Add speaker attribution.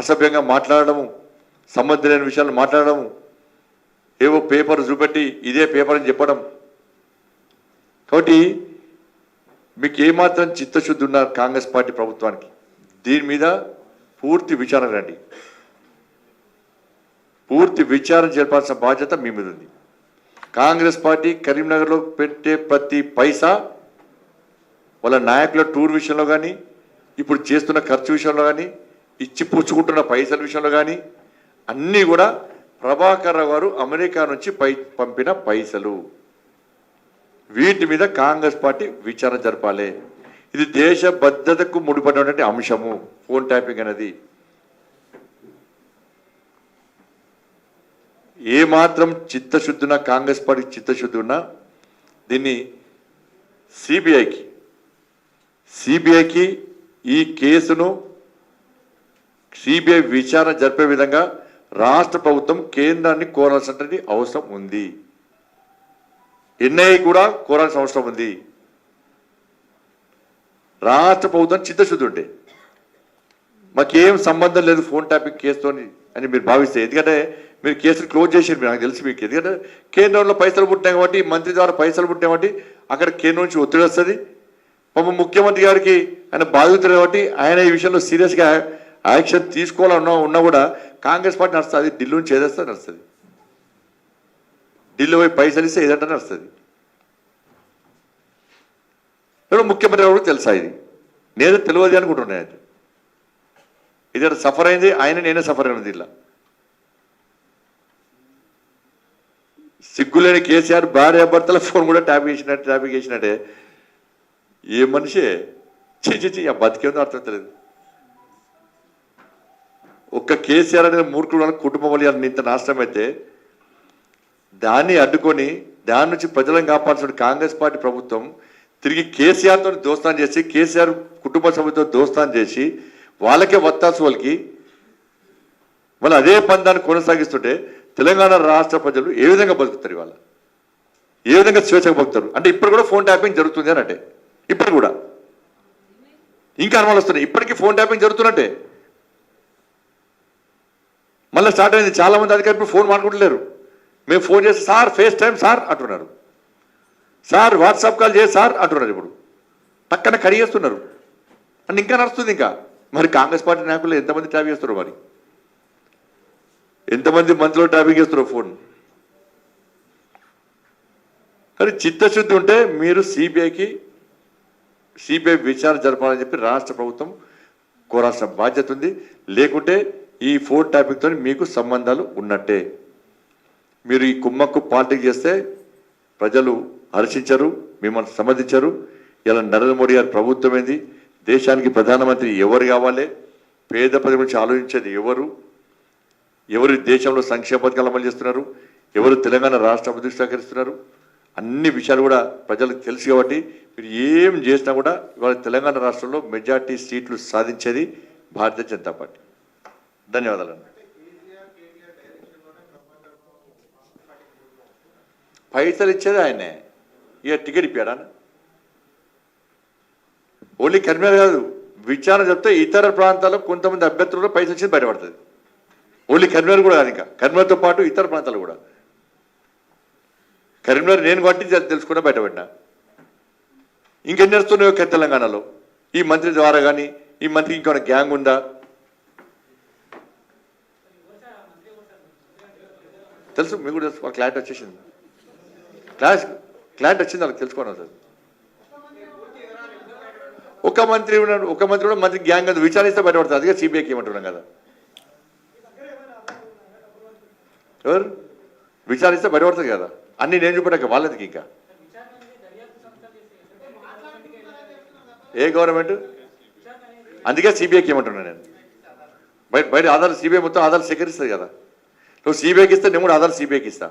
Speaker 1: అసభ్యంగా మాట్లాడడము సంబంధం లేని విషయాలు మాట్లాడడము ఏవో పేపర్ చూపెట్టి ఇదే పేపర్ అని చెప్పడం. కాబట్టి మీకు ఏమాత్రం చిత్తశుద్ధి ఉన్నారు కాంగ్రెస్ పార్టీ ప్రభుత్వానికి. దీని మీద పూర్తి విచారణ రండి. పూర్తి విచారణ జరపాల్సిన బాధ్యత మీ మీద ఉంది. కాంగ్రెస్ పార్టీ కరీంనగర్లో పెట్టే ప్రతి పైసా వాళ్ళ నాయకుల టూర్ విషయంలో కానీ ఇప్పుడు చేస్తున్న ఖర్చు విషయంలో కానీ ఇచ్చి పుచ్చుకుంటున్న పైసల విషయంలో కానీ అన్నీ కూడా ప్రభాకర్ గారు అమెరికా నుంచి పై పంపిన పైసలు. వీటి మీద కాంగ్రెస్ పార్టీ విచారణ జరపాలి. ఇది దేశ భద్రతకు ముడిపడినటువంటి అంశము. ఫోన్ ట్యాపింగ్ అనేది. ఏ మాత్రం కాంగ్రెస్ పార్టీ చిత్తశుద్ధి ఉన్నా దీన్ని సిబిఐకి సిబిఐకి ఈ కేసును సిబిఐ విచారణ జరిపే విధంగా రాష్ట్ర ప్రభుత్వం కేంద్రాన్ని కోరాల్సినటువంటి అవసరం ఉంది. ఎన్ఐ కూడా కోరాల్సిన అవసరం ఉంది. రాష్ట్ర ప్రభుత్వం చిత్తశుద్ధి ఉంటే మాకేం సంబంధం లేదు ఫోన్ ట్యాపింగ్ కేసుతో అని మీరు భావిస్తే. ఎందుకంటే మీరు కేసులు క్లోజ్ చేసారు నాకు తెలిసి మీకు. ఎందుకంటే కేంద్రంలో పైసలు పుట్టినాయి కాబట్టి మంత్రి ద్వారా పైసలు పుట్టినాయి కాబట్టి అక్కడ కేంద్రం నుంచి ఒత్తిడి వస్తుంది. పాపం ముఖ్యమంత్రి గారికి ఆయన బాధితుడు కాబట్టి ఆయన ఈ విషయంలో సీరియస్గా యాక్షన్ తీసుకోవాలన్నా ఉన్నా కూడా కాంగ్రెస్ పార్టీ నడుస్తుంది ఢిల్లీ నుంచి ఏదేస్తే నడుస్తుంది. ఢిల్లీ పోయి పైసలు ఇస్తే ఏదంటే నడుస్తుంది. ముఖ్యమంత్రి ఎవరు కూడా తెలుసా ఇది? నేను తెలియదు అనుకుంటున్నాను అయితే ఇది సఫర్ అయింది ఆయన నేనే సఫర్ అయినది ఇలా. సిగ్గులేని కేసీఆర్ భార్య భర్తల ఫోన్ కూడా ట్యాప్ చేసినట్టు ట్యాప్ చేసినట్టే. ఏ మనిషి? చి ఆ బతికేందో అర్థం తెలియదు. ఒక్క కేసీఆర్ అనే మూర్ఖుడు కుటుంబ కుటుంబం వల్ల ఇంత నాశనం అయితే దాన్ని అడ్డుకొని దాని నుంచి ప్రజలను కాపాడుతున్న కాంగ్రెస్ పార్టీ ప్రభుత్వం తిరిగి కేసీఆర్తో దోస్తాన్ చేసి కేసీఆర్ కుటుంబ సభ్యులతో దోస్తాన్ చేసి వాళ్ళకే వత్తాసు వాళ్ళకి మళ్ళీ అదే పందాన్ని కొనసాగిస్తుంటే తెలంగాణ రాష్ట్ర ప్రజలు ఏ విధంగా బతుకుతారు ఇవాళ? ఏ విధంగా స్వేచ్ఛగా బతుకుతారు? అంటే ఇప్పుడు కూడా ఫోన్ ట్యాపింగ్ జరుగుతుంది అని అంటే ఇప్పుడు కూడా. ఇంకా అనుమానాలు వస్తున్నాయి. ఇప్పటికీ ఫోన్ ట్యాపింగ్ జరుగుతున్నట్టే. మళ్ళీ స్టార్ట్ అయింది. చాలామంది అధికారులు ఇప్పుడు ఫోన్ మాట్లాడలేరు మేము ఫోన్ చేసి సార్ ఫేస్ టైం సార్ అంటున్నారు. సార్ వాట్సాప్ కాల్ చేసి సార్ అంటున్నారు ఇప్పుడు. పక్కన కడిగేస్తున్నారు. అండ్ ఇంకా నడుస్తుంది ఇంకా. మరి కాంగ్రెస్ పార్టీ నాయకులు ఎంతమంది ట్యాప్ చేస్తారు మరి? ఎంతమంది మంత్రులు ట్యాపింగ్ చేస్తున్నారు ఫోన్ కానీ చిత్తశుద్ధి ఉంటే మీరు సిబిఐకి సిబిఐ విచారణ జరపాలని చెప్పి రాష్ట్ర ప్రభుత్వం కోరాల్సిన బాధ్యత ఉంది. లేకుంటే ఈ ఫోర్ టాపిక్తో మీకు సంబంధాలు ఉన్నట్టే. మీరు ఈ కుమ్మక్కు పార్టీ చేస్తే ప్రజలు హర్షించరు మిమ్మల్ని సమర్థించరు. ఇలా నరేంద్ర మోడీ గారి ప్రభుత్వం ఏంది? దేశానికి ప్రధానమంత్రి ఎవరు కావాలి? పేద ప్రజల గురించి ఆలోచించేది ఎవరు? ఎవరు దేశంలో సంక్షేమ పథకాలు అమలు చేస్తున్నారు? ఎవరు తెలంగాణ రాష్ట్ర అభివృద్ధి సహకరిస్తున్నారు? అన్ని విషయాలు కూడా ప్రజలకు తెలుసు కాబట్టి మీరు ఏం చేసినా కూడా ఇవాళ తెలంగాణ రాష్ట్రంలో మెజార్టీ సీట్లు సాధించేది భారతీయ జనతా పార్టీ. ధన్యవాదాలు పైసలు ఇచ్చేది ఆయనే. ఇక టికెట్ ఇప్పాడా? ఓన్లీ కరీంనగర్ కాదు విచారణ చెప్తే ఇతర ప్రాంతాల్లో కొంతమంది అభ్యర్థులు పైసలు ఇచ్చేది బయటపడుతుంది. ఓన్లీ కరీంనగర్ కూడా కాదు ఇంకా. కరీంనగర్తో పాటు ఇతర ప్రాంతాలు కూడా. కరీంనగర్ నేను కాబట్టి తెలుసుకుంటే బయటపడినా. ఇంకెన్ని నడుస్తున్నాయో తెలంగాణలో? ఈ మంత్రి ద్వారా కానీ ఈ మంత్రి ఇంకేమైనా గ్యాంగ్ ఉందా? తెలుసు మీకు కూడా తెలుసు. క్లారిటీ వచ్చేసింది. క్లాస్ క్లారిటీ వచ్చింది వాళ్ళకి తెలుసుకోవడం సార్ ఒక మంత్రి ఉన్నాడు ఒక మంత్రి కూడా మంత్రి గ్యాంగ్ అది విచారిస్తే బయటపడుతుంది అదిగా సిబిఐకి ఏమంటున్నాం కదా. ఎవరు? విచారిస్తే బయటపడుతుంది కదా. అన్నీ నేను చూపెట్టాక వాళ్ళకి ఇంకా. ఏ గవర్నమెంట్? అందుకే సిబిఐకి ఏమంటున్నాను నేను. బయట బయట ఆధార్ సిబిఐ మొత్తం ఆధార్ సేకరిస్తుంది కదా. నువ్వు సిబిఐకి ఇస్తే నేను కూడా ఆధార్ సిబిఐకి ఇస్తా.